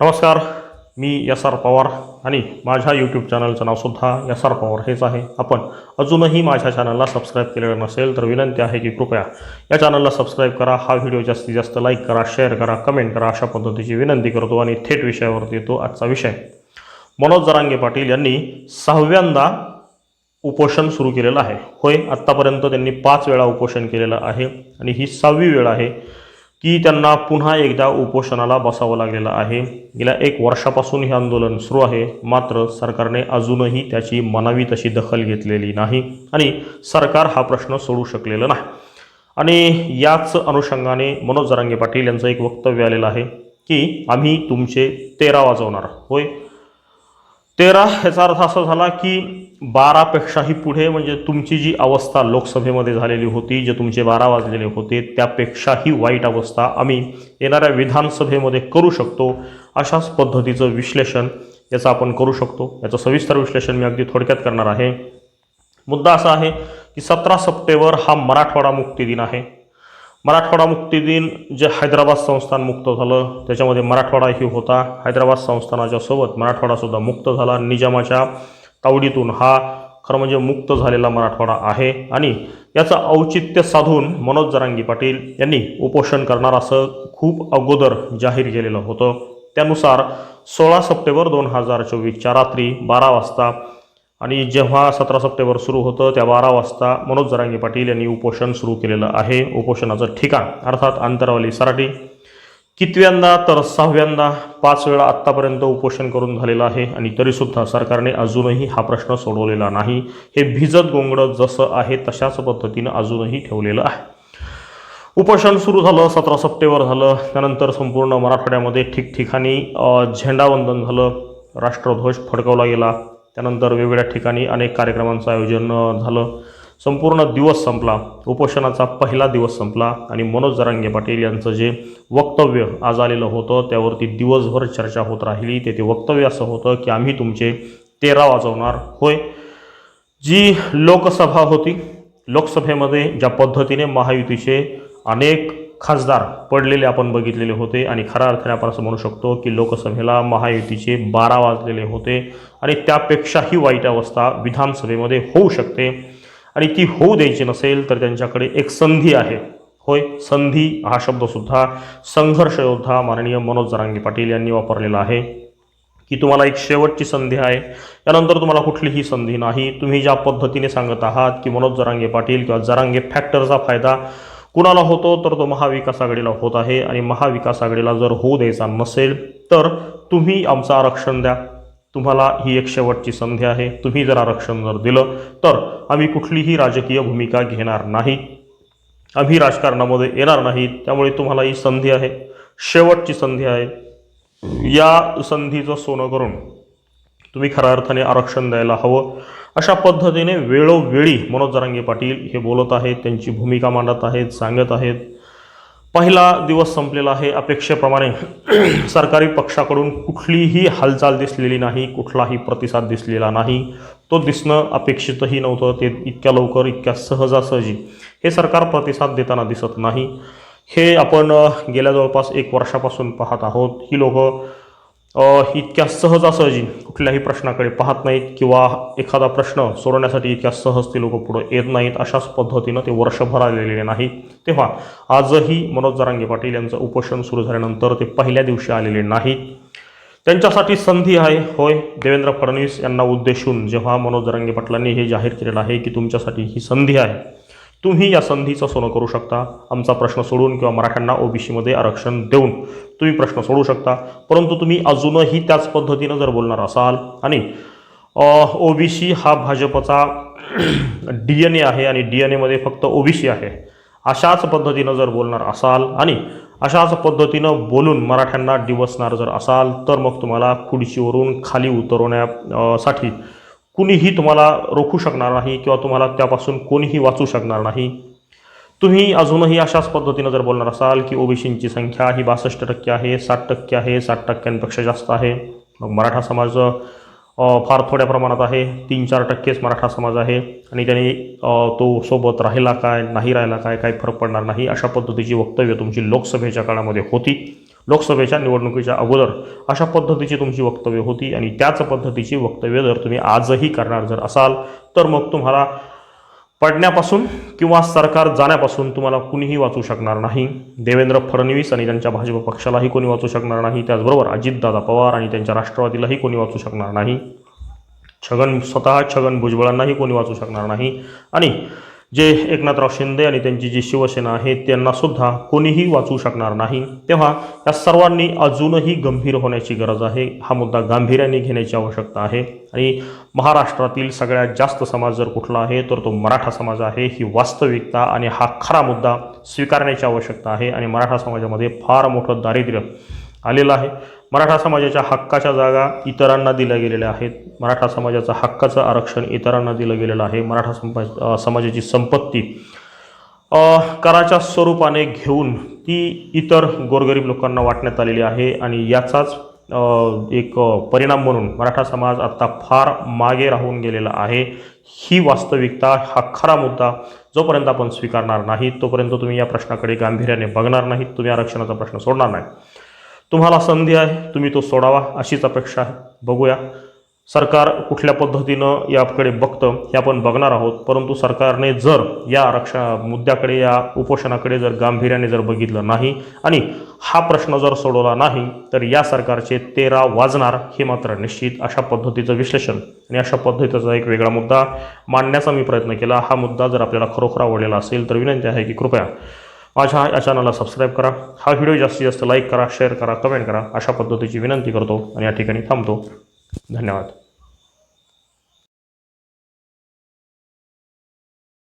नमस्कार मी S R Pawar आणि माझ्या यूट्यूब चॅनलचं नावसुद्धा एस आर पवार हेच आहे. आपण अजूनही माझ्या चॅनलला सबस्क्राईब केलेलं नसेल तर विनंती आहे की कृपया या चॅनलला सबस्क्राईब करा. हा व्हिडिओ जास्तीत जास्त लाईक करा शेअर करा कमेंट करा अशा पद्धतीची विनंती करतो आणि थेट विषयावरती येतो आजचा विषय. मनोज जरांगे पाटील यांनी सहाव्यांदा उपोषण सुरू केलेलं आहे. होय आत्तापर्यंत त्यांनी पाच वेळा उपोषण केलेलं आहे आणि ही सहावी वेळ आहे. की त्यांना पुन्हा एकदा उपोषणाला बसावं लागलेलं आहे. गेल्या एक वर्षापासून हे आंदोलन सुरू आहे. मात्र सरकारने अजूनही त्याची मनावी तशी दखल घेतलेली नाही आणि सरकार हा प्रश्न सोडू शकलेलं नाही. आणि याच अनुषंगाने मनोज जरांगे पाटील यांचं एक वक्तव्य आलेलं आहे की आम्ही तुमचे तेरा वाजवणार. होय? तेरा ह्याचा अर्थ असा झाला की बारापेक्षाही पुढे म्हणजे तुमची जी अवस्था लोकसभेमध्ये झालेली होती जे तुमचे बारा वाजलेले होते त्यापेक्षाही वाईट अवस्था आम्ही येणाऱ्या विधानसभेमध्ये करू शकतो अशाच पद्धतीचं विश्लेषण याचं आपण करू शकतो. याचं सविस्तर विश्लेषण मी अगदी थोडक्यात करणार आहे. मुद्दा असा आहे की सतरा सप्टेंबर हा मराठवाडा मुक्ती दिन आहे. मराठवाडा मुक्ती दिन जे हैदराबाद संस्थान मुक्त झालं त्याच्यामध्ये मराठवाडाही होता. हैदराबाद संस्थानाच्या सोबत मराठवाडासुद्धा मुक्त झाला. निजामाच्या तावडीतून हा खरं म्हणजे मुक्त झालेला मराठवाडा आहे. आणि याचं औचित्य साधून मनोज जरांगी पाटील यांनी उपोषण करणार असं खूप अगोदर जाहीर केलेलं होतं. त्यानुसार सोळा सप्टेंबर दोन हजार चोवीसच्या रात्री बारा वाजता आणि जेव्हा सतरा सप्टेंबर सुरू होतं त्या बारा वाजता मनोज जरांगी पाटील यांनी उपोषण सुरू केलेलं आहे. उपोषणाचं ठिकाण अर्थात अंतरावली सराटी. कितव्यांदा तर सहाव्यांदा पाच वेळा आत्तापर्यंत उपोषण करून झालेलं आहे आणि तरीसुद्धा सरकारने अजूनही हा प्रश्न सोडवलेला नाही. हे भिजत गोंगडं जसं आहे तशाच पद्धतीनं अजूनही ठेवलेलं आहे. उपोषण सुरू झालं सतरा सप्टेंबर झालं त्यानंतर संपूर्ण मराठवाड्यामध्ये ठिकठिकाणी झेंडावंदन झालं राष्ट्रध्वज फडकवला गेला. त्यानंतर वेगवेगळ्या ठिकाणी अनेक कार्यक्रमांचं आयोजन झालं. संपूर्ण दिवस संपला. उपोषणाचा पहिला दिवस संपला. आणि मनोज जरांगे पाटील यांचं जे वक्तव्य आज आलेलं होतं त्यावरती दिवसभर चर्चा होत राहिली. ते ते वक्तव्य असं होतं की आम्ही तुमचे तेरा वाजवणार होय. जी लोकसभा होती लोकसभेमध्ये ज्या पद्धतीने महायुतीचे अनेक खासदार पडलेले आपण बघितलेले होते आणि खऱ्या अर्थाने आपण असं म्हणू शकतो की लोकसभेला महायुतीचे बारा वाजलेले होते. आणि त्यापेक्षाही वाईट अवस्था विधानसभेमध्ये होऊ शकते. आणि ती होऊ द्यायची नसेल तर त्यांच्याकडे एक संधी आहे. होय संधी हा शब्दसुद्धा संघर्ष योद्धा माननीय मनोज जरांगे पाटील यांनी वापरलेला आहे. की तुम्हाला एक शेवटची संधी आहे. त्यानंतर तुम्हाला कुठलीही संधी नाही. तुम्ही ज्या पद्धतीने सांगत आहात की मनोज जरांगे पाटील किंवा जरांगे फॅक्टरचा फायदा कुणाला होतो तर तो महाविकास आघाडीला होत आहे. आणि महाविकास आघाडीला जर होऊ द्यायचा नसेल तर तुम्ही आमचं आरक्षण द्या. तुम्हाला ही एक शेवटची संधी आहे. तुम्ही जर आरक्षण जर दिलं तर आम्ही कुठलीही राजकीय भूमिका घेणार नाही. आम्ही राजकारणामध्ये येणार नाही. त्यामुळे तुम्हाला ही संधी आहे. शेवटची संधी आहे. या संधीचं सोनं करून तुम्ही खऱ्या अर्थाने आरक्षण द्यायला हवं. अशा पद्धतीने वेळोवेळी मनोज जरांगे पाटील हे बोलत आहेत त्यांची भूमिका मांडत आहेत सांगत आहेत. पहिला दिवस संपलेला आहे. अपेक्षेप्रमाणे सरकारी पक्षाकडून कुठलीही हालचाल दिसलेली नाही कुठलाही प्रतिसाद दिसलेला नाही. तो दिसणं अपेक्षितही नव्हतं. ते इतक्या लवकर इतक्या सहजासहजी हे सरकार प्रतिसाद देताना दिसत नाही. हे आपण गेल्या जवळपास एक वर्षापासून पाहत आहोत. ही लोकं इतक्या सहजासहजी कुठल्याही प्रश्नाकडे पाहत नाहीत किंवा एखादा प्रश्न सोडवण्यासाठी इतक्या सहज ते लोक पुढं येत नाहीत अशाच पद्धतीनं ते वर्षभर आलेले नाही तेव्हा आजही मनोज जरांगे पाटील यांचं उपोषण सुरू झाल्यानंतर ते पहिल्या दिवशी आलेले नाही त्यांच्यासाठी संधी आहे. होय देवेंद्र फडणवीस यांना उद्देशून जेव्हा मनोज जरांगे पाटलांनी हे जाहीर केलेलं आहे की तुमच्यासाठी ही संधी आहे तुम्ही या संधीचं सोनं करू शकता. आमचा प्रश्न सोडून किंवा मराठ्यांना ओबीसीमध्ये आरक्षण देऊन तुम्ही प्रश्न सोडू शकता. परंतु तुम्ही अजूनही त्याच पद्धतीनं जर बोलणार असाल आणि ओबीसी हा भाजपचा डी एन ए आहे आणि डी एन एमध्ये फक्त ओबीसी आहे. अशाच पद्धतीनं जर बोलणार असाल आणि अशाच पद्धतीनं बोलून मराठ्यांना डिवसणार जर असाल तर मग तुम्हाला खुर्चीवरून खाली उतरवण्यासाठी कुणीही तुम्हाला रोखू शकणार नाही किंवा तुम्हाला त्यापासून कोणीही वाचू शकणार नाही. तुम्ही अजूनही अशाच पद्धतीनं जर बोलणार असाल की ओबीसींची संख्या ही बासष्ट टक्के आहे साठ टक्के आहे साठ टक्क्यांपेक्षा जास्त आहे मग मराठा समाज फार थोड्या प्रमाणात आहे तीन चार टक्केच मराठा समाज आहे आणि त्याने तो सोबत राहिला काय नाही राहिला काय काही फरक पडणार नाही अशा पद्धतीची वक्तव्य तुमची लोकसभेच्या काळामध्ये होती. लोकसभेच्या निवडणुकीच्या अगोदर अशा पद्धतीची तुमची वक्तव्य होती आणि त्याच पद्धतीची वक्तव्य जर तुम्ही आजही करणार जर असाल तर मग तुम्हाला पडण्यापासून किंवा सरकार जाण्यापासून तुम्हाला कुणीही वाचू शकणार नाही. देवेंद्र फडणवीस आणि त्यांच्या भाजप पक्षालाही कोणी वाचू शकणार नाही. त्याचबरोबर अजितदादा पवार आणि त्यांच्या राष्ट्रवादीलाही कोणी वाचू शकणार नाही. छगन स्वतः छगन भुजबळांनाही कोणी वाचू शकणार नाही. आणि जे एकनाथराव शिंदे आणि त्यांची जी शिवसेना आहे त्यांनासुद्धा कोणीही वाचू शकणार नाही. तेव्हा या सर्वांनी अजूनही गंभीर होण्याची गरज आहे. हा मुद्दा गांभीर्याने घेण्याची आवश्यकता आहे. आणि महाराष्ट्रातील सगळ्यात जास्त समाज जर कुठला आहे तर तो मराठा समाज आहे. ही वास्तविकता आणि हा खरा मुद्दा स्वीकारण्याची आवश्यकता आहे. आणि मराठा समाजामध्ये फार मोठं दारिद्र्य आलेलं आहे. मराठा समाजाच्या हक्काच्या जागा इतरांना दिल्या गेलेल्या आहेत. मराठा समाजाचं हक्काचं आरक्षण इतरांना दिलं गेलेलं आहे. मराठा संपा समाजाची संपत्ती कराच्या स्वरूपाने घेऊन ती इतर गोरगरीब लोकांना वाटण्यात आलेली आहे आणि याचाच एक परिणाम म्हणून मराठा समाज आत्ता फार मागे राहून गेलेला आहे. ही वास्तविकता हा खरा मुद्दा जोपर्यंत आपण स्वीकारणार नाही तोपर्यंत तुम्ही या प्रश्नाकडे गांभीर्याने बघणार नाहीत. तुम्ही आरक्षणाचा प्रश्न सोडणार नाही तुम्हाला संधी आहे तुम्ही तो सोडावा अशीच अपेक्षा आहे. बघूया. सरकार कुठल्या पद्धतीनं याकडे बघतं हे आपण बघणार आहोत. परंतु सरकारने जर या आरक्षण मुद्द्याकडे या उपोषणाकडे जर गांभीर्याने जर बघितलं नाही आणि हा प्रश्न जर सोडवला नाही तर या सरकारचे तेरा वाजणार हे मात्र निश्चित. अशा पद्धतीचं विश्लेषण आणि अशा पद्धतीचा एक वेगळा मुद्दा मांडण्याचा मी प्रयत्न केला. हा मुद्दा जर आपल्याला खरोखर आवडलेला असेल तर विनंती आहे की कृपया माझ्या या चॅनलला सबस्क्राईब करा. हा व्हिडिओ जास्तीत जास्त लाईक करा शेअर करा कमेंट करा. अशा पद्धतीची विनंती करतो आणि या ठिकाणी थांबतो. धन्यवाद.